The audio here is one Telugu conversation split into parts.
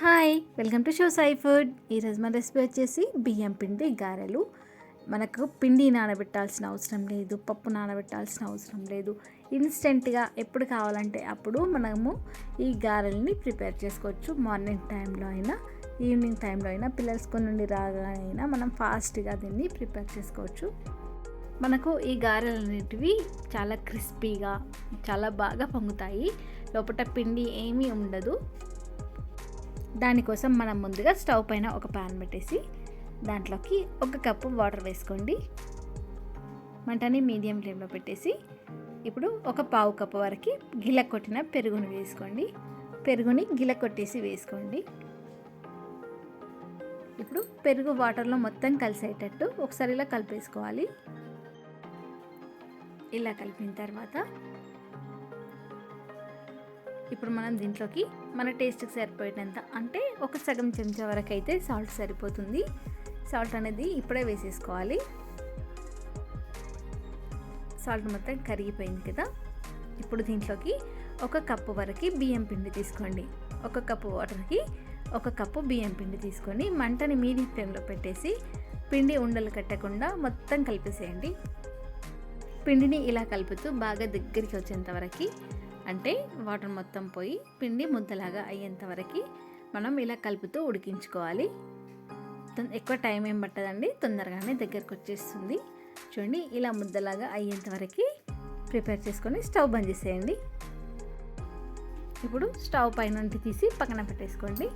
Hi welcome to show Sai food. ఈరోజు మన రెసిపీ వచ్చేసి బియ్యం పిండి గారెలు. మనకు పిండి నానబెట్టాల్సిన అవసరం లేదు పప్పు నానబెట్టాల్సిన అవసరం లేదు. ఇన్స్టెంట్గా ఎప్పుడు కావాలంటే అప్పుడు మనము ఈ గారెల్ని ప్రిపేర్ చేసుకోవచ్చు. మార్నింగ్ టైంలో అయినా ఈవినింగ్ టైంలో అయినా పిల్లలు స్కూల్ నుండి రాగానైనా మనం ఫాస్ట్గా దీన్ని ప్రిపేర్ చేసుకోవచ్చు. మనకు ఈ గారెలు అనేటివి చాలా క్రిస్పీగా చాలా బాగా పొంగుతాయి. లోపల పిండి ఏమీ ఉండదు. దానికోసం మనం ముందుగా స్టవ్ పైన ఒక పాన్ పెట్టేసి దాంట్లోకి ఒక కప్పు వాటర్ వేసుకోండి. మంటని మీడియం ఫ్లేమ్లో పెట్టేసి ఇప్పుడు ఒక పావు కప్పు వరకు గిల కొట్టిన పెరుగుని వేసుకోండి. పెరుగుని గిల కొట్టేసి వేసుకోండి. ఇప్పుడు పెరుగు వాటర్లో మొత్తం కలిసేటట్టు ఒకసారి ఇలా కలిపేసుకోవాలి. ఇలా కలిపిన తర్వాత ఇప్పుడు మనం దీంట్లోకి మన టేస్ట్కి సరిపోయేటంత అంటే ఒక సగం చెంచా వరకు అయితే సాల్ట్ సరిపోతుంది. సాల్ట్ అనేది ఇప్పుడే వేసేసుకోవాలి. సాల్ట్ మొత్తం కరిగిపోయింది కదా. ఇప్పుడు దీంట్లోకి ఒక కప్పు వరకు బియ్యం పిండి తీసుకోండి. ఒక కప్పు వాటర్కి ఒక కప్పు బియ్యం పిండి తీసుకొని మంటని మీడియం ఫ్లేమ్లో పెట్టేసి పిండి ఉండలు కట్టకుండా మొత్తం కలిపేసేయండి. పిండిని ఇలా కలుపుతూ బాగా దగ్గరికి వచ్చేంత వరకు అంటే వాటర్ మొత్తం పోయి పిండి ముద్దలాగా అయ్యేంత వరకు మనం ఇలా కలుపుతూ ఉడికించుకోవాలి. ఎక్కువ టైం ఏం పట్టదండి తొందరగానే దగ్గరకు వచ్చేస్తుంది. చూడండి ఇలా ముద్దలాగా అయ్యేంత వరకు ప్రిపేర్ చేసుకొని స్టవ్ బంద్ చేసేయండి. ఇప్పుడు స్టవ్ పైన తీసి పక్కన పెట్టేసుకోండి.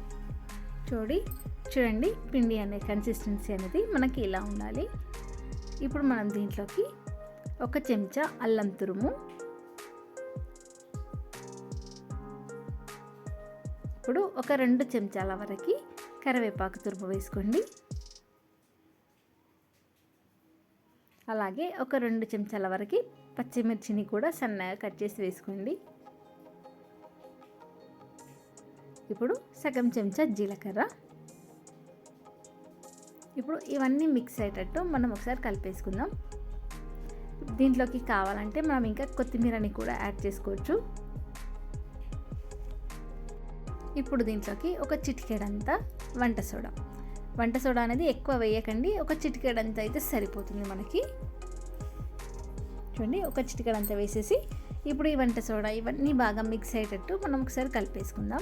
చూడి చూడండి పిండి అనే కన్సిస్టెన్సీ అనేది మనకి ఇలా ఉండాలి. ఇప్పుడు మనం దీంట్లోకి ఒక చెంచా అల్లం తురుము ఇప్పుడు ఒక రెండు చెంచాల వరకు కరివేపాకు తురుము వేసుకోండి. అలాగే ఒక రెండు చెంచాల వరకు పచ్చిమిర్చిని కూడా సన్నగా కట్ చేసి వేసుకోండి. ఇప్పుడు సగం చెంచా జీలకర్ర. ఇప్పుడు ఇవన్నీ మిక్స్ అయ్యేటట్టు మనం ఒకసారి కలిపేసుకుందాం. దీంట్లోకి కావాలంటే మనం ఇంకా కొత్తిమీరని కూడా యాడ్ చేసుకోవచ్చు. ఇప్పుడు దీంట్లోకి ఒక చిటికెడంతా వంట సోడా. వంట సోడా అనేది ఎక్కువ వేయకండి. ఒక చిటికెడంత అయితే సరిపోతుంది మనకి. చూడండి ఒక చిటికెడంత వేసేసి ఇప్పుడు ఈ వంట సోడా ఇవన్నీ బాగా మిక్స్ అయ్యేటట్టు మనం ఒకసారి కలిపేసుకుందాం.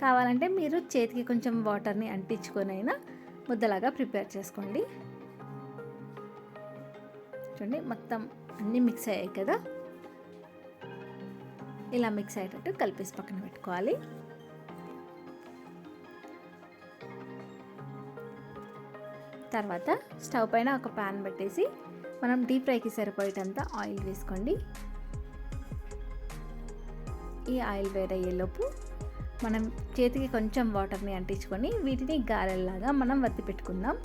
కావాలంటే మీరు చేతికి కొంచెం వాటర్ని అంటించుకొని అయినా ముద్దలాగా ప్రిపేర్ చేసుకోండి. చూడండి మొత్తం అన్నీ మిక్స్ అయ్యాయి కదా. ఇలా మిక్స్ అయ్యేటట్టు కలిపేసి పక్కన పెట్టుకోవాలి. తర్వాత స్టవ్ పైన ఒక ప్యాన్ పెట్టేసి మనం డీప్ ఫ్రైకి సరిపోయేటంత ఆయిల్ వేసుకోండి. ఈ ఆయిల్ వేడయ్యేలోపు మనం చేతికి కొంచెం వాటర్ని అంటించుకొని వీటిని గారెల్లాగా మనం వత్తి పెట్టుకుందాం.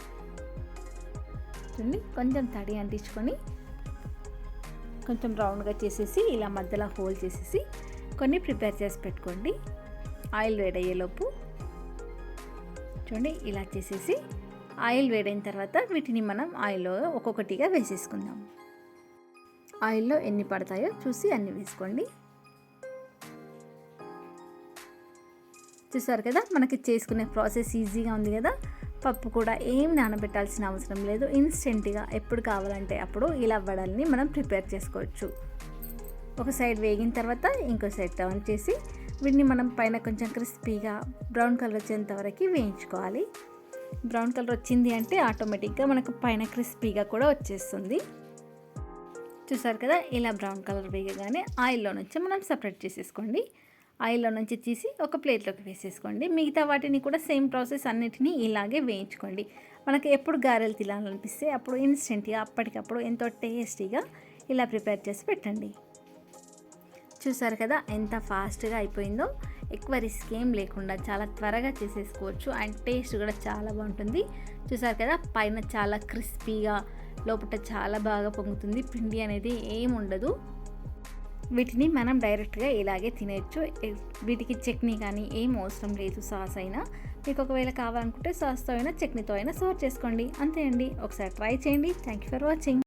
చూడండి కొంచెం తడి అంటించుకొని కొంచెం రౌండ్గా చేసేసి ఇలా మధ్యలో హోల్ చేసేసి కొన్ని ప్రిపేర్ చేసి పెట్టుకోండి. ఆయిల్ వేడయ్యేలోపు చూడండి ఇలా చేసేసి ఆయిల్ వేడైన తర్వాత వీటిని మనం ఆయిల్లో ఒక్కొక్కటిగా వేసేసుకుందాం. ఆయిల్లో ఎన్ని పడతాయో చూసి అన్ని వేసుకోండి. చూసారు కదా మనకి చేసుకునే ప్రాసెస్ ఈజీగా ఉంది కదా. పప్పు కూడా ఏం నానబెట్టాల్సిన అవసరం లేదు. ఇన్స్టెంట్గా ఎప్పుడు కావాలంటే అప్పుడు ఇలా వడల్ని మనం ప్రిపేర్ చేసుకోవచ్చు. ఒక సైడ్ వేగిన తర్వాత ఇంకో సైడ్ టర్న్ చేసి వీటిని మనం పైన కొంచెం క్రిస్పీగా బ్రౌన్ కలర్ వచ్చేంత వరకు వేయించుకోవాలి. బ్రౌన్ కలర్ వచ్చింది అంటే ఆటోమేటిక్గా మనకు పైన క్రిస్పీగా కూడా వచ్చేస్తుంది. చూసారు కదా ఇలా బ్రౌన్ కలర్ వేయగానే ఆయిల్లో నుంచి మనం సపరేట్ చేసేసుకోండి. ఆయిల్లో నుంచి తీసి ఒక ప్లేట్లోకి వేసేసుకోండి. మిగతా వాటిని కూడా సేమ్ ప్రాసెస్ అన్నిటినీ ఇలాగే వేయించుకోండి. మనకు ఎప్పుడు గారెలు తినాలనిపిస్తే అప్పుడు ఇన్స్టెంట్గా అప్పటికప్పుడు ఎంతో టేస్టీగా ఇలా ప్రిపేర్ చేసి పెట్టండి. చూసారు కదా ఎంత ఫాస్ట్గా అయిపోయిందో? ఎక్కువ రిస్క్ ఏం లేకుండా చాలా త్వరగా చేసేసుకోవచ్చు అండ్ టేస్ట్ కూడా చాలా బాగుంటుంది. చూసారు కదా పైన చాలా క్రిస్పీగా లోపల చాలా బాగా పొంగుతుంది. పిండి అనేది ఏం ఉండదు. వీటిని మనం డైరెక్ట్గా ఇలాగే తినేయచ్చు. వీటికి చట్నీ కానీ ఏం అవసరం లేదు సాస్ అయినా. మీకు ఒకవేళ కావాలనుకుంటే సాస్తో అయినా చట్నీతో అయినా సర్వ్ చేసుకోండి. అంతే అండి. ఒకసారి ట్రై చేయండి. Thank you for watching.